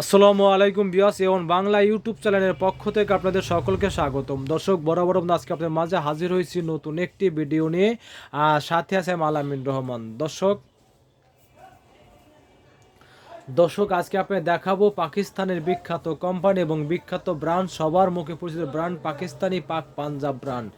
আসসালামু আলাইকুম বিয়াস এবং বাংলা ইউটিউব চ্যানেলের পক্ষ থেকে আপনাদের সকলকে স্বাগতম। দর্শক বরাবর আজকে আপনাদের মাঝে হাজির হয়েছি নতুন একটি ভিডিও নিয়ে। সাথে আছে মালামিন রহমান। দর্শক দর্শক, আজকে আপনাদের দেখাবো পাকিস্তানের বিখ্যাত কোম্পানি এবং বিখ্যাত ব্র্যান্ড সবার মুখে পরিচিত ব্র্যান্ড পাকিস্তানি পাক পাঞ্জাব ব্র্যান্ড।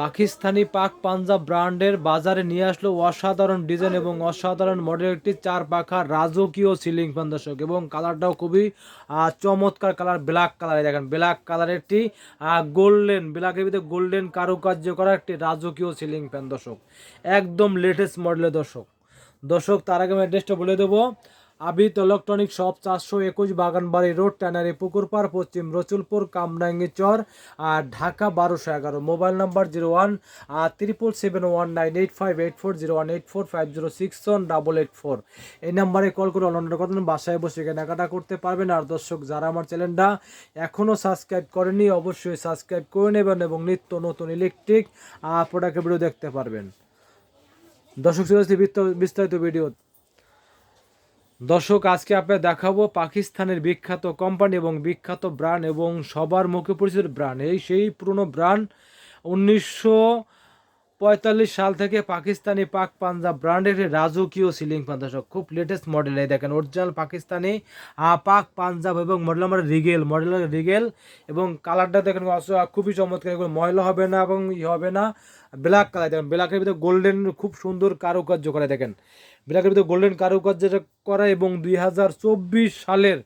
পাকিস্তানি পাক পাঞ্জাব ব্র্যান্ডের বাজারে নিয়ে আসলো অসাধারণ ডিজাইন এবং অসাধারণ মডেল একটি চার পাখা রাজকীয় সিলিং ফ্যান দর্শক। এবং কালারটাও খুবই চমৎকার কালার, ব্ল্যাক কালারে দেখেন, ব্ল্যাক কালারের একটি গোল্ডেন, ব্ল্যাকের ভিতরে গোল্ডেন কারুকার্য করা একটি রাজকীয় সিলিং ফ্যান দর্শক। একদম লেটেস্ট মডেলের দর্শক। দর্শক, তার আগে আমি অ্যাড্রেসটা বলে দেবো। আবিদ ইলেকট্রনিক শপ চারশো একুশ বাগানবাড়ি রোড ট্যানারি পুকুরপাড় পশ্চিম রসুলপুর, কামরাঙ্গি চর আর ঢাকা বারোশো এগারো। Mobile number zero one triple seven one nine eight five eight four zero one eight four five zero six one double eight four এই নাম্বারে কল করে অনলাইনের কথা বাসায় বসে কেনাকাটা করতে পারবেন। আর দর্শক, যারা আমার চ্যানেলটা এখনও সাবস্ক্রাইব করেনি অবশ্যই সাবস্ক্রাইব করে নেবেন এবং নিত্য নতুন ইলেকট্রিক প্রোডাক্টের ভিডিও দেখতে পারবেন। দর্শক চলেছি বিস্তারিত ভিডিও দর্শক, আজকে আপনার দেখাবো পাকিস্তানের বিখ্যাত কোম্পানি এবং বিখ্যাত ব্র্যান্ড এবং সবার মুখে পরিচিত ব্র্যান্ড। এই সেই পুরনো ব্র্যান্ড উনিশশো পঁয়তাল্লিশ সাল থেকে পাকিস্তানি পাক পাঞ্জাব ব্র্যান্ডের রাজকীয় সিলিং ফ্যান দর্শক খুব লেটেস্ট মডেল এই দেখেন অরিজিনাল পাকিস্তানি পাক পাঞ্জাব এবং মডেল আমার রিগেল মডেল রিগেল এবং কালারটা দেখেন খুবই চমৎকার, এগুলো ময়লা হবে না এবং ই হবে না ব্ল্যাক কালার দেখেন ব্ল্যাকের ভিতরে গোল্ডেন খুব সুন্দর কারুকার্য করে দেখেন ব্ল্যাকের ভিতরে গোল্ডেন কারুকার্য করা এবং দুই হাজার চব্বিশ সালের,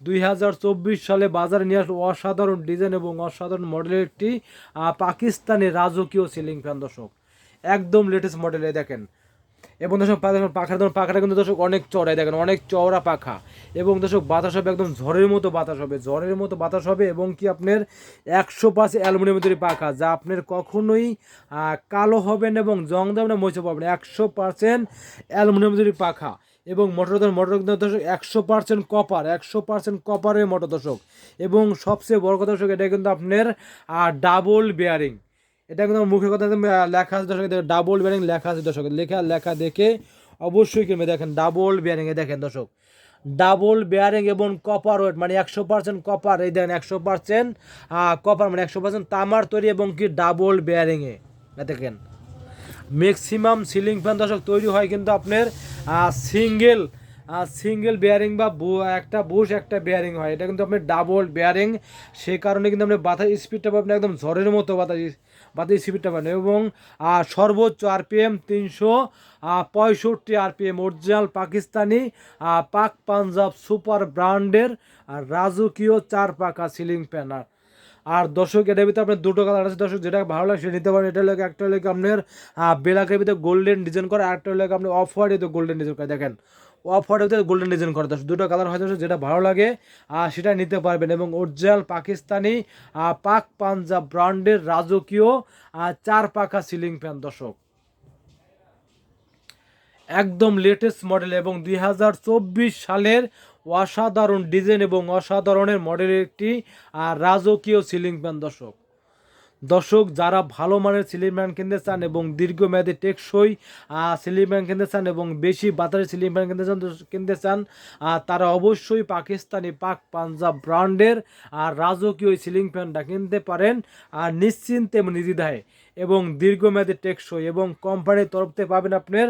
দুই হাজার চব্বিশ সালে বাজারে নিয়ে আসলো অসাধারণ ডিজাইন এবং অসাধারণ মডেলের একটি পাকিস্তানি রাজকীয় সিলিং ফ্যান দর্শক একদম লেটেস্ট মডেলে দেখেন। এবং দর্শক দেখুন পাখার ধরুন পাখাটা কিন্তু দর্শক অনেক চড়াই দেখেন, অনেক চওড়া পাখা। এবং দর্শক, বাতাস হবে একদম ঝড়ের মতো বাতাস হবে, ঝড়ের মতো বাতাস হবে এবং কি আপনার একশো পার্সেন্ট অ্যালুমিনিয়াম তৈরি পাখা, যা আপনার কখনোই কালো হবে না এবং জং দেবে না মরিচা পাবেন একশো পার্সেন্ট অ্যালুমিনিয়াম তৈরি পাখা। এবং মোটর মোটর কিন্তু দর্শক একশো পার্সেন্ট কপার একশো পার্সেন্ট কপারের মোটর দর্শক। এবং সবচেয়ে বড় কথা দর্শক, এটা কিন্তু আপনার ডাবল বেয়ারিং এটা কিন্তু মুখের কথা লেখা আছে দর্শক ডাবল বেয়ারিং লেখা আছে দর্শক, লেখা লেখা দেখে অবশ্যই কিনবে। দেখেন ডাবল বেয়ারিং এ দেখেন দর্শক ডাবল বেয়ারিং এবং কপার ওয়েট মানে একশো পার্সেন্ট কপার এই দেখেন, একশো পার্সেন্ট কপার মানে একশো পার্সেন্ট তামার তৈরি এবং কি ডাবল বেয়ারিংয়ে দেখেন ম্যাক্সিমাম সিলিং ফ্যান দর্শক, তৈরি হয় কিন্তু আপনার সিঙ্গেল সিঙ্গেল বেয়ারিং বু- একটা বুশ, একটা বেয়ারিং হয়। এটা কিন্তু আপনি ডাবল বেয়ারিং সে কারণে কিন্তু আপনি বাতাস স্পিডটা পাবেন একদম ঝড়ের মতো বাতাস বাতাস স্পিডটা পাবেন এবং সর্বোচ্চ আরপিএম তিনশো পঁয়ষট্টি RPM original Pakistani Pak Punjab super ব্র্যান্ডের রাজকীয় চার পাকা সিলিং ফ্যান আর দর্শক, এটার ভিতরে আপনার দুটো কালার আছে। দর্শক, যেটা ভালো লাগে সেটা নিতে পারেন। এটা লাগে একটা লাগে আপনার বেলাকের ভিতরে গোল্ডেন ডিজাইন করা, আর একটা লাগে আপনি অফ হোয়াইট গোল্ডেন ডিজাইন করে। দেখেন অফ হোয়াইটের ভিতরে গোল্ডেন ডিজাইন করা। দর্শক, দুটো কালার হয় যেটা ভালো লাগে সেটা নিতে পারবেন। এবং অরিজিনাল পাকিস্তানি পাক পাঞ্জাব ব্র্যান্ডের রাজকীয় চার পাকা সিলিং ফ্যান দর্শক। একদম লেটেস্ট মডেল এবং দুই হাজার চব্বিশ সালের অসাধারণ ডিজাইন এবং অসাধারণের মডেলের একটি রাজকীয় সিলিং ফ্যান দর্শক। দর্শক, যারা ভালো মানের সিলিং ফ্যান কিনতে চান এবং দীর্ঘমেয়াদী টেকসই সিলিং ফ্যান কিনতে চান এবং বেশি বাতাসের সিলিং ফ্যান কিনতে চান কিনতে চান তারা অবশ্যই পাকিস্তানি পাক পাঞ্জাব ব্র্যান্ডের আর রাজকীয় সিলিং ফ্যানটা কিনতে পারেন, আর নিশ্চিন্তে এবং নির্দ্বিধায় এবং দীর্ঘমেয়াদী টেকসই এবং কোম্পানির তরফ থেকে পাবেন আপনার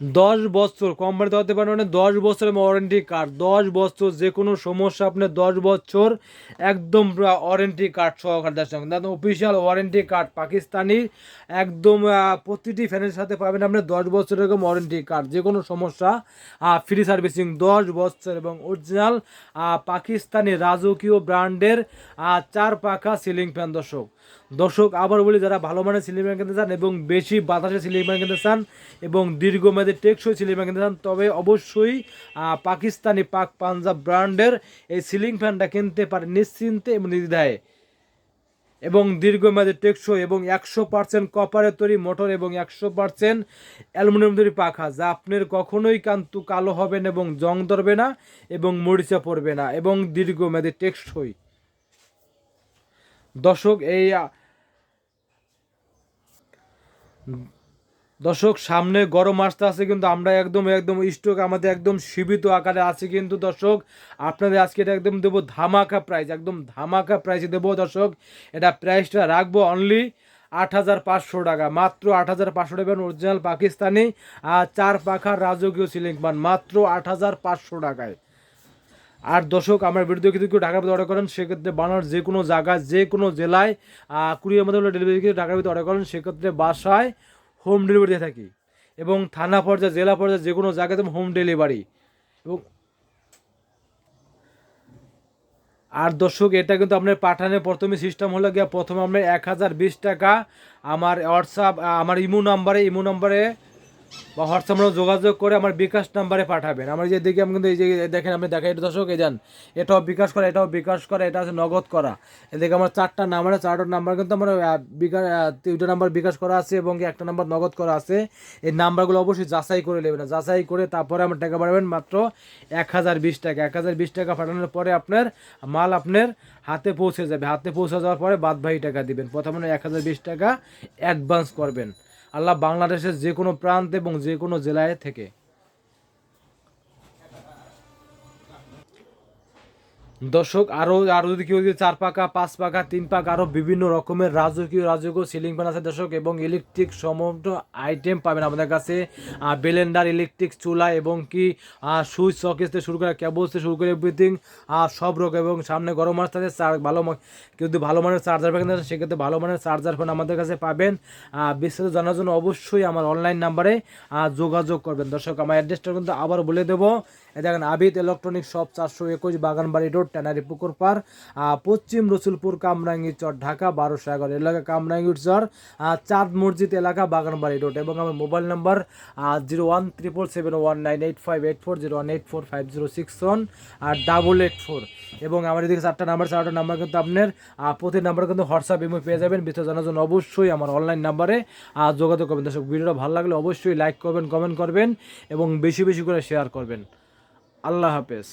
দশ বছর কোম্পানি হতে পারেন মানে দশ বছরের ওয়ারেন্টি কার্ড দশ বছর যে কোনো সমস্যা আপনার দশ বছর একদম ওয়ারেন্টি কার্ড সহকারে দেওয়ার অফিসিয়াল ওয়ারেন্টি কার্ড পাকিস্তানি, একদম প্রতিটি ফ্যানের সাথে পাবেন আপনি দশ বছরের এরকম ওয়ারেন্টি কার্ড যে কোনো সমস্যা ফ্রি সার্ভিসিং দশ বছর এবং অরিজিনাল পাকিস্তানি রাজকীয় ব্র্যান্ডের চার পাখা সিলিং ফ্যান দর্শক। দর্শক, আবার বলি, যারা ভালো মানের সিলিং ফ্যান কিনতে চান এবং বেশি বাতাসে সিলিং ফ্যান কিনতে চান এবং দীর্ঘমেয়াদী টেকসই সিলিং ফ্যান কিনতে চান তবে অবশ্যই পাকিস্তানি পাক পাঞ্জাব ব্র্যান্ডের এই সিলিং ফ্যানটা কিনতে পারে নিশ্চিন্তে এবং নির্দ্বিধায়। এবং দীর্ঘমেয়াদী টেকসই এবং একশো পার্সেন্ট কপারের তৈরি মোটর এবং একশো পার্সেন্ট অ্যালুমিনিয়াম তৈরি পাখা যা আপনার কখনোই কান্তু কালো হবে না এবং জং ধরবে না এবং মরিচা পড়বে না এবং দীর্ঘমেয়াদী টেকসই। দর্শক, এই দর্শক, সামনে গরম আসতে আছে কিন্তু আমরা একদম একদম স্টক আমাদের একদম সীমিত আকারে আছে কিন্তু দর্শক, আপনাদের আজকে এটা একদম দেবো ধামাকা প্রাইস একদম ধামাকা প্রাইসে দেবো দর্শক। এটা প্রাইসটা রাখব অনলি আট হাজার পাঁচশো টাকা, মাত্র আট হাজার পাঁচশো টাকা অরিজিনাল পাকিস্তানি, আর চার পাখার রাজকীয় সিলিং পান, মাত্র আট হাজার পাঁচশো টাকায়। আর দর্শক, আমার ভিডিও কিন্তু কেউ ঢাকার ভিতরে অর্ডার করেন, সেক্ষেত্রে বানানোর যে কোনো জায়গায়, যে কোনো জেলায় কুড়ির মধ্যে ডেলিভারি কিন্তু ঢাকার ভিতরে অর্ডার করেন, সেক্ষেত্রে বাসায় হোম ডেলিভারি দিয়ে থাকি। এবং থানা পর্যায়ে, জেলা পর্যায়ে যে কোনো জায়গাতে আমি হোম ডেলিভারি। এবং আর দর্শক, এটা কিন্তু আপনার পাঠানোর প্রথমে সিস্টেম হলো গিয়ে প্রথমে আপনার এক হাজার বিশ টাকা। আমার হোয়াটসঅ্যাপ আমার ইমো নাম্বারে ইমো নাম্বারে বা হোয়াটসঅ্যাপে যোগাযোগ করে আমার বিকাশ নাম্বারে পাঠাবেন। আমার যে দিকে আমি কিন্তু এই যে দেখেন, আপনি দেখেন এটা দর্শক যান। এটাও বিকাশ করা, এটাও বিকাশ করা, এটা হচ্ছে নগদ করা। এদিকে আমার চারটা নাম্বারে চারটা নাম্বার কিন্তু আমার বিকাশ দুইটা নাম্বার বিকাশ করা আছে এবং একটা নাম্বার নগদ করা আছে। এই নাম্বারগুলো অবশ্যই যাচাই করে নেবেন। যাচাই করে তারপরে আমার টাকা পাঠাবেন মাত্র এক হাজার বিশ টাকা। এক হাজার বিশ টাকা পাঠানোর পরে আপনার মাল আপনার হাতে পৌঁছে যাবে। হাতে পৌঁছে যাওয়ার পরে বাদ বাকি টাকা দিবেন। প্রথমে এক হাজার বিশ টাকা অ্যাডভান্স করবেন। আল্লাহ বাংলাদেশের যে কোনো প্রান্ত এবং যে কোনো জেলায় থেকে। দর্শক আরও আরও যদি কেউ চার পাকা, পাঁচ পাকা, তিন পাকা আরও বিভিন্ন রকমের রাজকীয় রাজকীয় সিলিং ফ্যান আছে দর্শক, এবং ইলেকট্রিক সমস্ত আইটেম পাবেন আমাদের কাছে। বেলেন্ডার ইলেকট্রিক চুলা এবং কি সুইচ সকেস থেকে শুরু করে কেবল থেকে শুরু করে এভরিথিং সব রকম এবং সামনে গরম মাস থাকে ভালো কেউ যদি ভালো মানের চার্জার ফ্যান থাকে সেক্ষেত্রে ভালো মানের চার্জার ফ্যান আমাদের কাছে পাবেন। বিস্তারিত জানার জন্য অবশ্যই আমার অনলাইন নাম্বারে যোগাযোগ করবেন। দর্শক, আমার অ্যাড্রেসটা কিন্তু আবার বলে দেবো। দেখেন, আবিদ ইলেকট্রনিক শপ চারশো একুশ বাগানবাড়ি রোড ট্যানারি পুকুর পার পশ্চিম রসুলপুর কামরাঙ্গি চর, ঢাকা বারোশো এগারো এলাকা কামরাঙ্গি চর চাঁদ মসজিদ এলাকা বাগানবাড়ি রোড এবং আমার mobile number zero one triple seven one nine eight five eight four zero one eight four five zero six one আর ডাবল এইট ফোর। এবং আমার এদিকে চারটা নাম্বার চারটা নাম্বার কিন্তু আপনার প্রতি নাম্বার কিন্তু হোয়াটসঅ্যাপ ইমো পেয়ে যাবেন বিস্তারিত জানার জন্য অবশ্যই আমার অনলাইন নাম্বারে যোগাযোগ করবেন। দর্শক, ভিডিওটা ভালো লাগলে অবশ্যই লাইক করবেন কমেন্ট করবেন এবং বেশি বেশি করে শেয়ার করবেন। আল্লাহ হাফেজ।